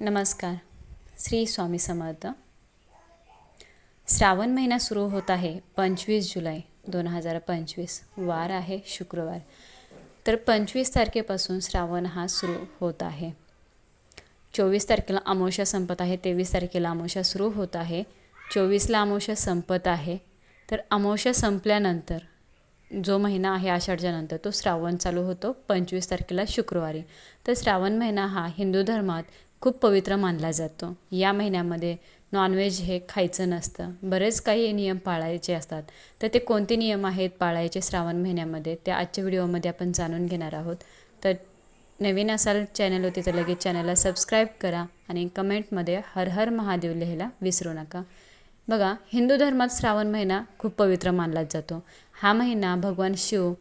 नमस्कार. श्री स्वामी समर्थ. श्रावण महिना सुरू होत आहे पंचवीस जुलै दोन हजार पंचवीस वार आहे शुक्रवार. तर पंचवीस तारखेपासून श्रावण हा सुरू होत आहे. चोवीस तारखेला अमावस्या संपत आहे तेवीस तारखेला अमावस्या सुरू होत आहे चोवीसला अमावस्या संपत आहे. तर अमावस्या संपल्यानंतर जो महिना आहे आषाढच्यानंतर तो श्रावण चालू होतो पंचवीस तारखेला शुक्रवारी. तर श्रावण महिना हा हिंदू धर्मात खूप पवित्र मानला जातो. या महिन्यामध्ये नॉनव्हेज हे खायचं नसतं. बरेच काही नियम पाळायचे असतात. तर ते कोणते नियम आहेत पाळायचे श्रावण महिन्यामध्ये? त्या आजच्या व्हिडिओमध्ये आपण जाणून घेणार आहोत. तर नवीन असाल चॅनल तर लगेच चॅनलला सबस्क्राईब करा आणि कमेंटमध्ये हर हर महादेव लिहायला विसरू नका. बघा हिंदू धर्मात श्रावण महिना खूप पवित्र मानला जातो. हा महिना भगवान शिव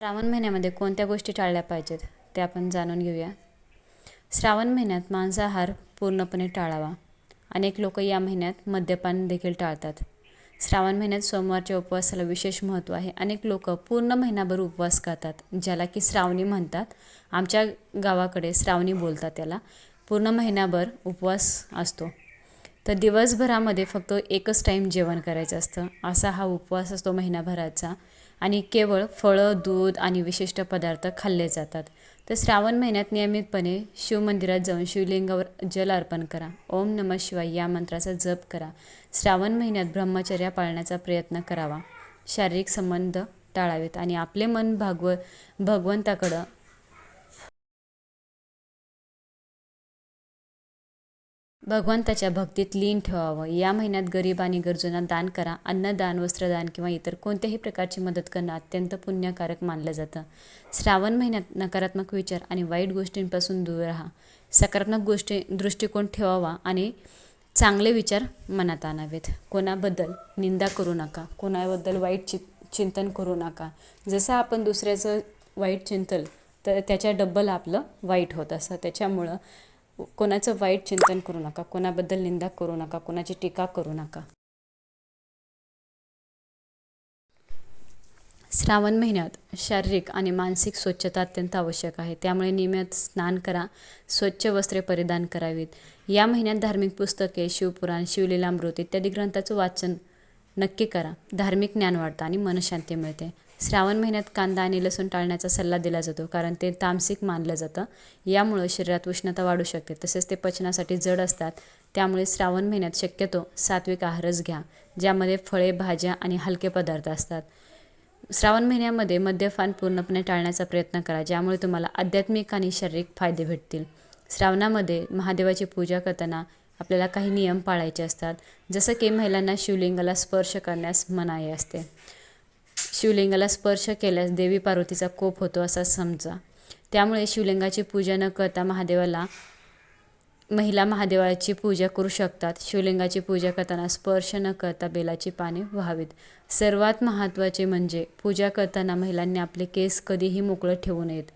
श्रावण महिन्यामध्ये कोणत्या गोष्टी टाळल्या पाहिजेत ते आपण जाणून घेऊया. श्रावण महिन्यात मांसाहार पूर्णपणे टाळावा. अनेक लोक या महिन्यात मद्यपान देखील टाळतात. श्रावण महिन्यात सोमवारच्या उपवासाला विशेष महत्त्व आहे. अनेक लोक पूर्ण महिनाभर उपवास करतात ज्याला की श्रावणी म्हणतात. आमच्या गावाकडे श्रावणी बोलतात त्याला. पूर्ण महिनाभर उपवास असतो. तर दिवसभरामध्ये फक्त एकच टाईम जेवण करायचं असतं. असा हा उपवास असतो महिनाभराचा. आणि केवळ फळं दूध आणि विशिष्ट पदार्थ खाल्ले जातात. तर श्रावण महिन्यात नियमितपणे शिवमंदिरात जाऊन शिवलिंगावर जल अर्पण करा. ओम नम शिवाय या मंत्राचा जप करा. श्रावण महिन्यात ब्रह्मचर्या पाळण्याचा प्रयत्न करावा. शारीरिक संबंध टाळावेत आणि आपले मन भागव भगवंताकडं भगवंताच्या भक्तीत लीन ठेवावं. या महिन्यात गरीब आणि गरजूंना दान करा. अन्नदान वस्त्रदान किंवा इतर कोणत्याही प्रकारची मदत करणं अत्यंत पुण्यकारक मानलं जातं. श्रावण महिन्यात नकारात्मक विचार आणि वाईट गोष्टींपासून दूर राहा. सकारात्मक गोष्टी दृष्टिकोन ठेवावा आणि चांगले विचार मनात आणावेत. कोणाबद्दल निंदा करू नका. कोणाबद्दल वाईट चि चिंतन करू नका. जसं आपण दुसऱ्याचं वाईट चिंतल तर त्याच्या डब्बल आपलं वाईट होत असतं. त्याच्यामुळं कोणाचं वाईट चिंतन करू नका कोणाबद्दल निंदा करू नका कोणाची टीका करू नका. श्रावण महिन्यात शारीरिक आणि मानसिक स्वच्छता अत्यंत आवश्यक आहे. त्यामुळे नियमित स्नान करा स्वच्छ वस्त्रे परिधान करावीत. या महिन्यात धार्मिक पुस्तके शिवपुराण शिवलीलामृत इत्यादी ग्रंथाचं वाचन नक्की करा. धार्मिक ज्ञान वाढतं आणि मनशांती मिळते. श्रावण महिन्यात कांदा आणि लसूण टाळण्याचा सल्ला दिला जातो कारण ते तामसिक मानलं जातं. यामुळं शरीरात उष्णता वाढू शकते. तसेच ते पचनासाठी जड असतात. त्यामुळे श्रावण महिन्यात शक्यतो सात्विक आहारच घ्या ज्यामध्ये फळे भाज्या आणि हलके पदार्थ असतात. श्रावण महिन्यामध्ये मद्यपान पूर्णपणे टाळण्याचा प्रयत्न करा ज्यामुळे तुम्हाला आध्यात्मिक आणि शारीरिक फायदे भेटतील. श्रावणामध्ये महादेवाची पूजा करताना आपल्याला काही नियम पाळायचे असतात. जसं की महिलांना शिवलिंगाला स्पर्श करण्यास मनाई असते. शिवलिंगाला स्पर्श केल्यास देवी पार्वतीचा कोप होतो असा समजा. त्यामुळे शिवलिंगाची पूजा न करता महादेवाला महिला महादेवाची पूजा करू शकतात. शिवलिंगाची पूजा करताना स्पर्श न करता बेलाची पाने व्हावीत. सर्वात महत्त्वाचे म्हणजे पूजा करताना महिलांनी आपले केस कधीही मोकळं ठेवू नयेत.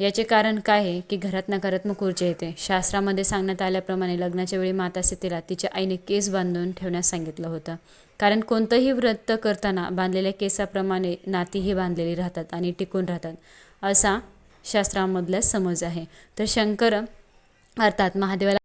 याचे कारण काय आहे की घरात नकारात्मक ऊर्जा येते. शास्त्रामध्ये सांगण्यात आल्याप्रमाणे लग्नाच्या वेळी माता सीतेला तिच्या आईने केस बांधून ठेवण्यास सांगितलं होतं. कारण कोणतंही व्रत करताना बांधलेल्या केसाप्रमाणे नातीही बांधलेली राहतात आणि टिकून राहतात असा शास्त्रामधला समज आहे. तर शंकर अर्थात महादेवाला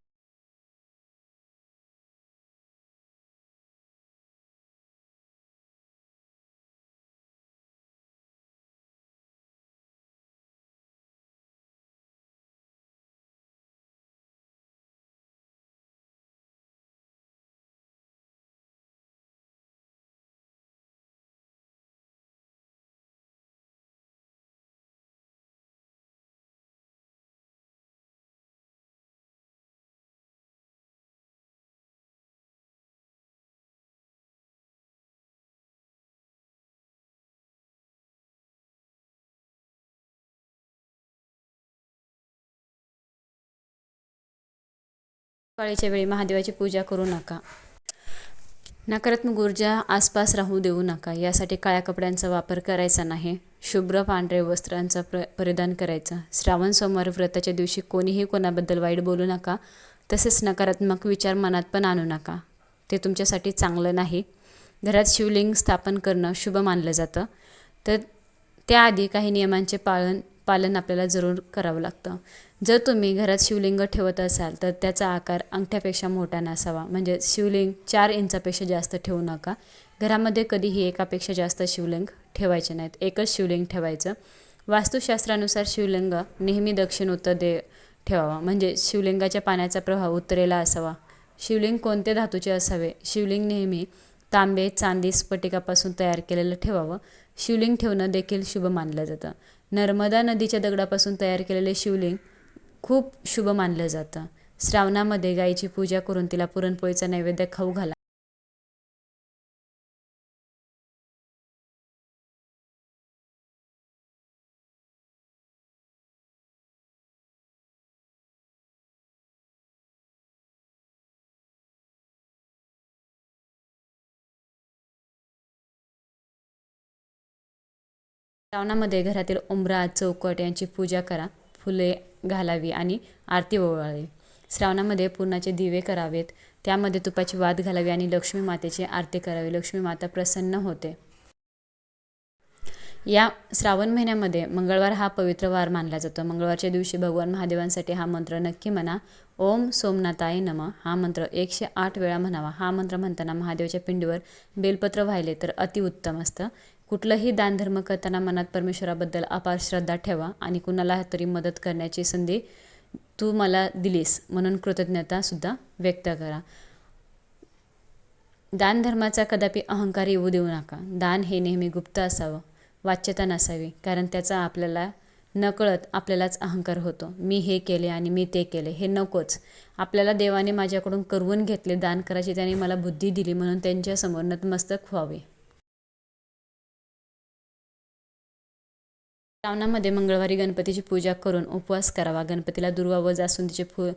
दिवाळीच्या वेळी महादेवाची पूजा करू नका. नकारात्मक ऊर्जा आसपास राहू देऊ नका. यासाठी काळ्या कपड्यांचा वापर करायचा नाही. शुभ्र पांढरे वस्त्रांचा प्र परिधान करायचा. श्रावण सोमवार व्रताच्या दिवशी कोणीही कोणाबद्दल वाईट बोलू नका. तसेच नकारात्मक विचार मनात पण आणू नका. ते तुमच्यासाठी चांगलं नाही. घरात शिवलिंग स्थापन करणं शुभ मानलं जातं. तर त्याआधी काही नियमांचे पालन पालन आपल्याला जरूर करावं लागतं. जर तुम्ही घरात शिवलिंग ठेवत असाल तर त्याचा आकार अंगठ्यापेक्षा मोठा नसावा. म्हणजे शिवलिंग चार इंचापेक्षा जास्त ठेवू नका. घरामध्ये कधीही एकापेक्षा जास्त शिवलिंग ठेवायचे नाहीत. एकच शिवलिंग ठेवायचं. वास्तुशास्त्रानुसार शिवलिंग नेहमी दक्षिण उत्तर दे ठेवावा. म्हणजे शिवलिंगाच्या पाण्याचा प्रभाव उत्तरेला असावा. शिवलिंग कोणत्या धातूचे असावे? शिवलिंग नेहमी तांबे चांदी स्फटिकापासून तयार केलेलं ठेवावं. शिवलिंग ठेवणं देखील शुभ मानलं जातं. नर्मदा नदीच्या दगडापासून तयार केलेले शिवलिंग खूप शुभ मानलं जातं. श्रावणामध्ये गाईची पूजा करून तिला पुरणपोळीचा नैवेद्य खाऊ घाला. श्रावणामध्ये घरातील उंबरा चौकट यांची पूजा करा. फुले घालावी आणि आरती ओवाळावी. श्रावणामध्ये पूर्णाचे दिवे करावेत. त्यामध्ये तुपाची वात घालावी आणि लक्ष्मी मातेची आरती करावी. लक्ष्मी माता प्रसन्न होते. या श्रावण महिन्यामध्ये मंगळवार हा पवित्र वार मानला जातो. मंगळवारच्या दिवशी भगवान महादेवांसाठी हा मंत्र नक्की म्हणा. ओम सोमनाथाय नम. हा मंत्र एकशे आठ वेळा म्हणावा. हा मंत्र म्हणताना महादेवाच्या पिंडीवर बेलपत्र वाहिले तर अतिउत्तम असतं. कुठलंही दानधर्म करताना मनात परमेश्वराबद्दल अपार श्रद्धा ठेवा आणि कुणाला तरी मदत करण्याची संधी तू मला दिलीस म्हणून कृतज्ञतासुद्धा व्यक्त करा. दानधर्माचा कदापि अहंकार येऊ देऊ नका. दान हे नेहमी गुप्त असावं वाच्यता नसावी कारण त्याचा आपल्याला नकळत आपल्यालाच अहंकार होतो. मी हे केले आणि मी ते केले हे नकोच. आपल्याला देवाने माझ्याकडून करवून घेतले दान करायची त्याने मला बुद्धी दिली म्हणून त्यांच्यासमोर नतमस्तक व्हावे. श्रावणामध्ये मंगळवारी गणपतीची पूजा करून उपवास करावा. गणपतीला दुर्वा व जास्वंदीचे फु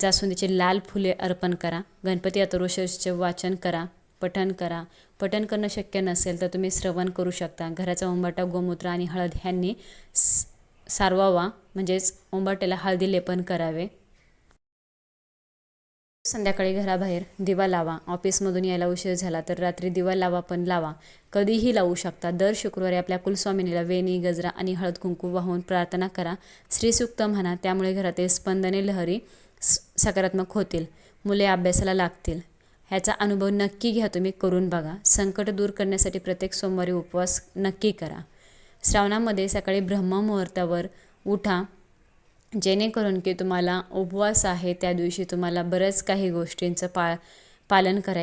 जास्वंदीचे लाल फुले अर्पण करा. गणपती अथर्वशीर्षचे वाचन करा पठण करा. पठण करणं शक्य नसेल तर तुम्ही श्रवण करू शकता. घराचा उंबाटा गोमूत्र आणि हळद ह्यांनी सारवावा म्हणजेच उंबाट्याला हळदी लेपन करावे. संध्याकाळी घराबाहेर दिवा लावा. ऑफिसमधून यायला उशीर झाला तर रात्री दिवा लावा पण लावा. कधीही लावू शकता. दर शुक्रवारी आपल्या कुलस्वामिनीला वेणी गजरा आणि हळद कुंकू वाहून प्रार्थना करा. श्रीसुक्त म्हणा त्यामुळे घरातील स्पंदने लहरी सकारात्मक होतील. मुले अभ्यासाला लागतील. ह्याचा अनुभव नक्की घ्या तुम्ही करून बघा. संकट दूर करण्यासाठी प्रत्येक सोमवारी उपवास नक्की करा. श्रावणामध्ये सकाळी ब्रह्ममुहूर्तावर उठा. जेणेकरून की तुम्हाला उपवास आहे त्या दिवशी तुम्हाला बऱ्याच काही गोष्टींचं पा पालन करायचं